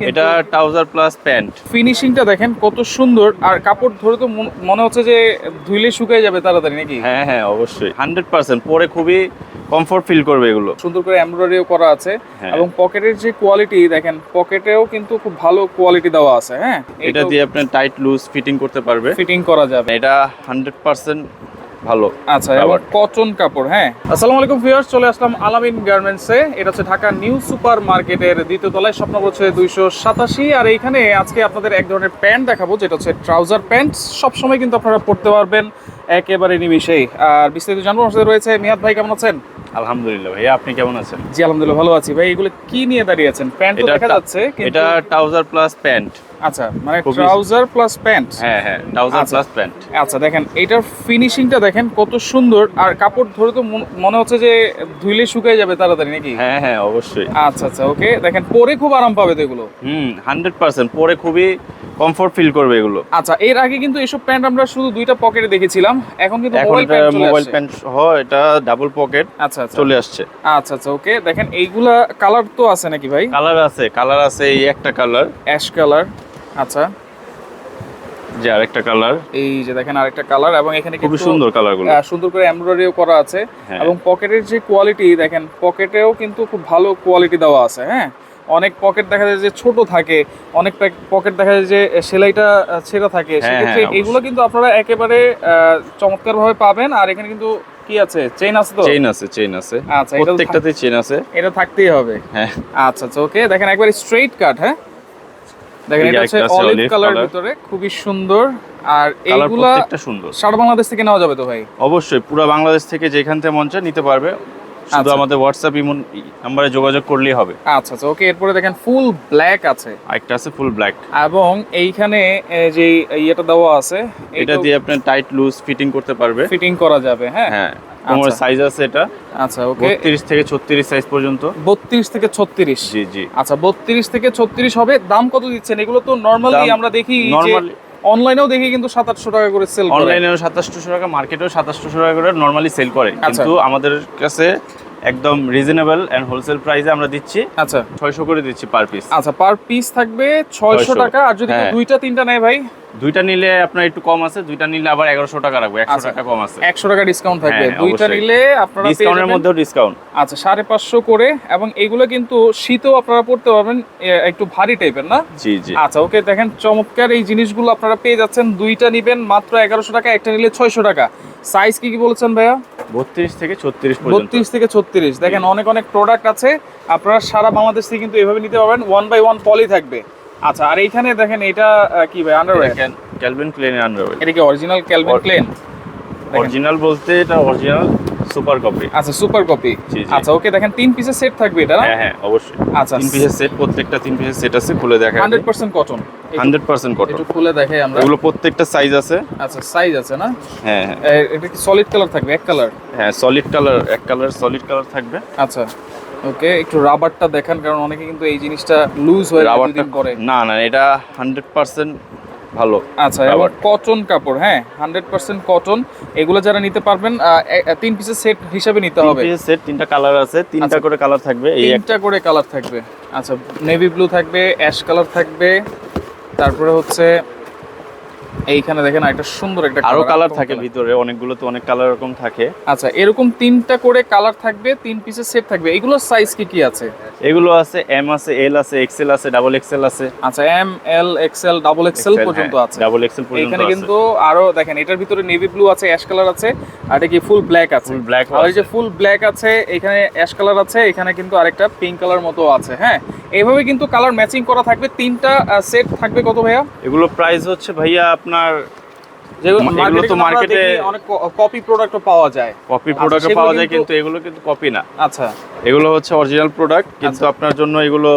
এটা trouser plus pant ফিনিশিংটা দেখেন কত সুন্দর। আর কাপড় ধরে তো মন- হচ্ছে যে ধুইলে শুকিয়ে যাবে তাড়াতাড়ি নাকি? হ্যাঁ হ্যাঁ অবশ্যই। হান্ড্রেড পার্সেন্ট পরে খুবই কমফোর্ট ফিল করবে এগুলো। সুন্দর করে এমব্রয়ডারিও করা আছে। হ্যাঁ। এবং পকেটের যে কোয়ালিটি দেখেন পকেটেও কিন্তু খুব ভালো কোয়ালিটি দেওয়া আছে হ্যাঁ? এটা দিয়ে আপনি টাইট লুজ ফিটিং করতে পারবে। ফিটিং করা যাবে। এটা হান্ড্রেড পার্সেন্ট ভালো আচ্ছা. কটন কাপড় হ্যাঁ। আসসালামু আলাইকুম ভিউয়ার্স চলে আসলাম আলামিন গার্মেন্টসে। এটা হচ্ছে ঢাকা নিউ সুপার মার্কেটের দ্বিতীয় তলায় স্বপ্ন হচ্ছে দুইশো সাতাশি। আর এইখানে আজকে আপনাদের এক ধরনের প্যান্ট দেখাবো যেটা হচ্ছে ট্রাউজার প্যান্ট। সবসময় কিন্তু আপনারা পরতে পারবেন একেবারে নিমিশেই আর বিস্তারিত জানব আমাদের রয়েছে মিয়াদ ভাই কেমন আছেন? আলহামদুলিল্লাহ ভাইয়া আপনি কেমন আছেন? জি আলহামদুলিল্লাহ ভালো আছি। ভাই এগুলো কি নিয়ে দাঁড়িয়ে আছেন? প্যান্ট তো দেখা যাচ্ছে কিন্তু এটা ট্রাউজার প্লাস প্যান্ট। আচ্ছা মানে ট্রাউজার প্লাস প্যান্ট? হ্যাঁ। হ্যাঁ হ্যাঁ ট্রাউজার আচ্ছা। Plus pant. আচ্ছা দেখেন এটার ফিনিশিংটা দেখেন কত সুন্দর আর কাপড় ধরে তো মনে হচ্ছে যে ধুইলে শুকিয়ে যাবে তাড়াতাড়ি নাকি? হ্যাঁ হ্যাঁ অবশ্যই। আচ্ছা আচ্ছা ওকে। দেখেন পরে খুব আরাম পাবে তো এগুলো। হুম হান্ড্রেড পার্সেন্ট পরে খুবই কমফোর্ট ফিল করবে এগুলো। আচ্ছা এর আগে কিন্তু এসব প্যান্ট আমরা শুধু দুইটা পকেটে দেখেছিলাম। এখন কিন্তু মোবাইল প্যান্ট মোবাইল প্যান্ট সহ এটা ডাবল পকেট আচ্ছা আচ্ছা চলে আসছে। আচ্ছা আচ্ছা ওকে। দেখেন এইগুলা কালার তো আছে নাকি ভাই? কালার আছে কালার আছে এই একটা কালার। অ্যাশ কালার আচ্ছা। যে আরেকটা কালার। এই যে দেখেন আরেকটা কালার এবং এখানে কিন্তু, সুন্দর কালারগুলো। সুন্দর করে এমব্রয়ডারিও করা আছে। হ্যাঁ। এবং পকেটের যে কোয়ালিটি দেখেন পকেটেও কিন্তু খুব ভালো কোয়ালিটি দেওয়া আছে হ্যাঁ? অনেক পকেট দেখা যায় যে ছোট থাকে অনেক পকেট দেখা যায় যে সেলাইটা ছেঁড়া থাকে। হ্যাঁ, সেক্ষেত্রে হ্যাঁ, এগুলো কিন্তু আপনারা একেবারে চমৎকার ভাবে পাবেন। আর এখানে কিন্তু কি আছে? চেইন আছে তো? চেইন আছে চেইন আছে। আচ্ছা প্রত্যেকটাতে চেইন আছে। এটা থাকতেই হবে। হ্যাঁ। আচ্ছা আচ্ছা ওকে দেখেন একবার স্ট্রেট কাট হ্যাঁ? দেখেন এটা হচ্ছে অলিভ কালার ভিতরে খুবই সুন্দর। আর এইগুলা প্রত্যেকটা সুন্দর। সারা বাংলাদেশ থেকে নেওয়া যাবে তো ভাই? অবশ্যই পুরো বাংলাদেশ থেকে যেখান থেকে মন চায় নিতে পারবে। শুধু আচ্ছা। আমাদের হোয়াটসঅ্যাপ ইমন নাম্বারে যোগাযোগ করলেই হবে। আচ্ছা আচ্ছা ওকে এরপরে দেখেন ফুল ব্ল্যাক আছে। আরেকটা আছে ফুল ব্ল্যাক এবং এইখানে যে ইয়েটা দেওয়া আছে এটা দিয়ে আপনি টাইট লুজ ফিটিং করতে পারবে। ফিটিং করা যাবে হ্যাঁ? হ্যাঁ কোমরের আচ্ছা। সাইজ আছে এটা। আচ্ছা ওকে। বত্রিশ থেকে ছত্রিশ সাইজ পর্যন্ত। বত্রিশ থেকে ছত্রিশ। জি জি। আচ্ছা বত্রিশ থেকে ছত্রিশ হবে। দাম কত দিচ্ছেন? এগুলো তো নর্মালি আমরা দেখি যে normally- অনলাইনেও দেখি কিন্তু সাতাশশো টাকা করে সেল করে অনলাইনেও সাতাশশো টাকা মার্কেটেও সাতাশশো টাকা করে নর্মালি সেল করে আচ্ছা। কিন্তু আমাদের কাছে একদম রিজনেবল এন্ড হোলসেল প্রাইসে আমরা দিচ্ছি। আচ্ছা। ছয়শো করে দিচ্ছি পার পিস আচ্ছা পার পিস থাকবে ছয়শো 600 টাকা আর যদি হ্যাঁ। দুইটা তিনটা নেয় ভাই? দুইটা নিলে আপনার একটু কম আছে দুইটা নিলে আবার এগারোশো টাকা রাখব একশো আচ্ছা। টাকা কম আছে। একশো টাকা ডিসকাউন্ট থাকবে। হ্যাঁ, দুইটা নিলে আপনারা ডিসকাউন্টের মধ্যেও ডিসকাউন্ট আচ্ছা সাড়ে পাঁচশো করে এবং এগুলো কিন্তু শীতেও আপনারা পড়তে পারবেন একটু ভারী টাইপের না? জি জি। আচ্ছা ওকে দেখেন চমৎকার এই জিনিসগুলো আপনারা পেয়ে যাচ্ছেন। দুইটা নিবেন মাত্র এগারোশো টাকা একটা নিলে ছয়শো টাকা। সাইজ কি কি বলেছেন ভাইয়া? বত্রিশ থেকে ছত্রিশ বত্রিশ থেকে ছত্রিশ। দেখেন অনেক অনেক প্রোডাক্ট আছে। আপনারা সারা বাংলাদেশ থেকে কিন্তু এভাবে নিতে পারবেন। ওয়ান বাই ওয়ান পলি থাকবে। আচ্ছা আর এইখানে দেখেন এটা কি ভাই আন্ডারওয়্যার ক্যালভিন ক্লেনের আন্ডারওয়্যার এটা কি অরিজিনাল ক্যালভিন ক্লেন অরিজিনাল বলতে এটা অরিজিনাল সুপার কপি। আচ্ছা সুপার কপি। আচ্ছা ওকে দেখেন তিন পিসের সেট থাকবে এটা হ্যাঁ হ্যাঁ অবশ্যই। আচ্ছা তিন পিসের সেট প্রত্যেকটা তিন পিসের সেট আছে খুলে দেখা hundred percent cotton hundred percent cotton একটু খুলে দেখাই আমরা। এগুলো প্রত্যেকটা সাইজ আছে। আচ্ছা সাইজ আছে না? হ্যাঁ হ্যাঁ। এটা কি সলিড কালার থাকবে এক কালার হ্যাঁ সলিড কালার এক কালার সলিড কালার থাকবে। আচ্ছা ওকে একটু রাবারটা দেখান কারণ অনেকে কিন্তু এই জিনিসটা লুজ হয়ে রাবারটা পরে না না এটা হান্ড্রেড পার্সেন্ট ভালো আচ্ছা কটন কাপড় হ্যাঁ হান্ড্রেড পার্সেন্ট কটন এগুলো যারা নিতে পারবেন তিন পিসের সেট হিসাবে নিতে হবে। সেট তিনটা কালার আছে তিনটা আচ্ছা। করে কালার থাকবে তিনটা করে কালার থাকবে। আচ্ছা নেভি ব্লু থাকবে অ্যাশ কালার থাকবে। তারপরে হচ্ছে এইখানে দেখেন একটা সুন্দর একটা আরও কালার থাকে ভিতরে অনেকগুলো তো অনেক কালার এরকম থাকে। আচ্ছা এরকম তিনটা করে কালার থাকবে তিন পিসের সেট থাকবে। এগুলোর সাইজ কি কি আছে? এগুলো আছে এম আছে এল আছে এক্সেল আছে ডাবল এক্সেল আছে। আচ্ছা M L XL double XL পর্যন্ত আছে। ডাবল এক্সেল পর্যন্ত এখানে কিন্তু আরও দেখেন এটার ভিতরে নেভি ব্লু আছে অ্যাশ কালার আছে আর এটা কি ফুল ব্ল্যাক আছে। ফুল ব্ল্যাক আর এই যে ফুল ব্ল্যাক আছে এখানে অ্যাশ কালার আছে এখানে কিন্তু আরেকটা পিঙ্ক কালার মতো আছে হ্যাঁ? এইভাবে কিন্তু কালার ম্যাচিং করা থাকবে। তিনটা সেট থাকবে কত ভাইয়া? এগুলো প্রাইস হচ্ছে ভাইয়া আপনার এগুলো মার্কেটে তো দেখি অনেক কপি প্রোডাক্টও পাওয়া যায়। কপি আচ্ছা, প্রোডাক্ট পাওয়া যায় কিন্তু- এগুলো কিন্তু কপি না। আচ্ছা। এগুলো হচ্ছে অরিজিনাল প্রোডাক্ট কিন্তু আচ্ছা। আপনার জন্য এগুলো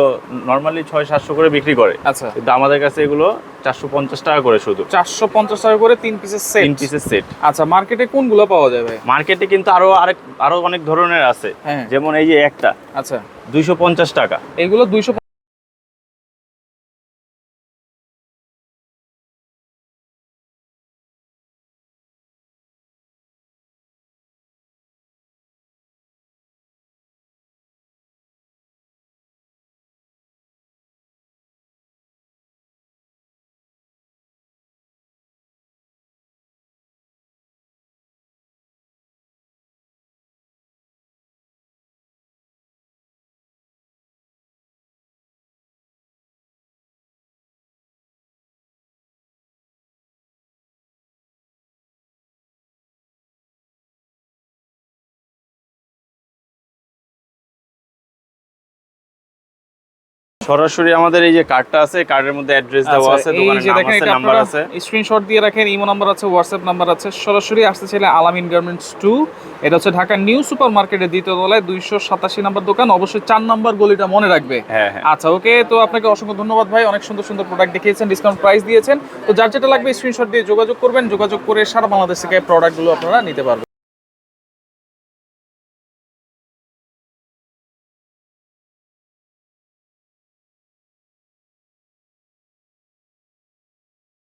নর্মালি ছয় সাতশো করে বিক্রি করে। আচ্ছা। কিন্তু আমাদের কাছে এগুলো চারশো পঞ্চাশ টাকা করে শুধু। চারশো পঞ্চাশ টাকা করে তিন পিসের সেট তিন পিসের সেট আচ্ছা মার্কেটে কোনগুলো পাওয়া ভাই মার্কেটে কিন্তু আরও আরেক আরও অনেক ধরনের আছে। হ্যাঁ। যেমন এই যে একটা। আচ্ছা। দুইশো পঞ্চাশ টাকা। এগুলো দুইশো সরাসরি আমাদের এই যে কার্ডটা আছে কার্ডের মধ্যে অ্যাড্রেস দেওয়া আছে আচ্ছা, দোকানের নাম দেখেন আছে নাম্বার আছে। স্ক্রিনশট দিয়ে রাখেন ইমো নাম্বার আছে হোয়াটসঅ্যাপ নাম্বার আছে। সরাসরি আসতে চাইলে আলামিন গার্মেন্টস টু এটা হচ্ছে ঢাকা নিউ সুপার মার্কেটের দ্বিতীয় তলায় দুইশো সাতাশি নাম্বার দোকান অবশ্যই চার নাম্বার গলিটা মনে রাখবে। হ্যাঁ হ্যাঁ। আচ্ছা ওকে তো আপনাকে অসংখ্য ধন্যবাদ ভাই অনেক সুন্দর সুন্দর প্রোডাক্ট দেখিয়েছেন ডিসকাউন্ট প্রাইস দিয়েছেন। তো যার যেটা লাগবে স্ক্রিনশট দিয়ে যোগাযোগ করবেন যোগাযোগ করে সারা বাংলাদেশ থেকে প্রোডাক্টগুলো আপনারা নিতে পারবেন।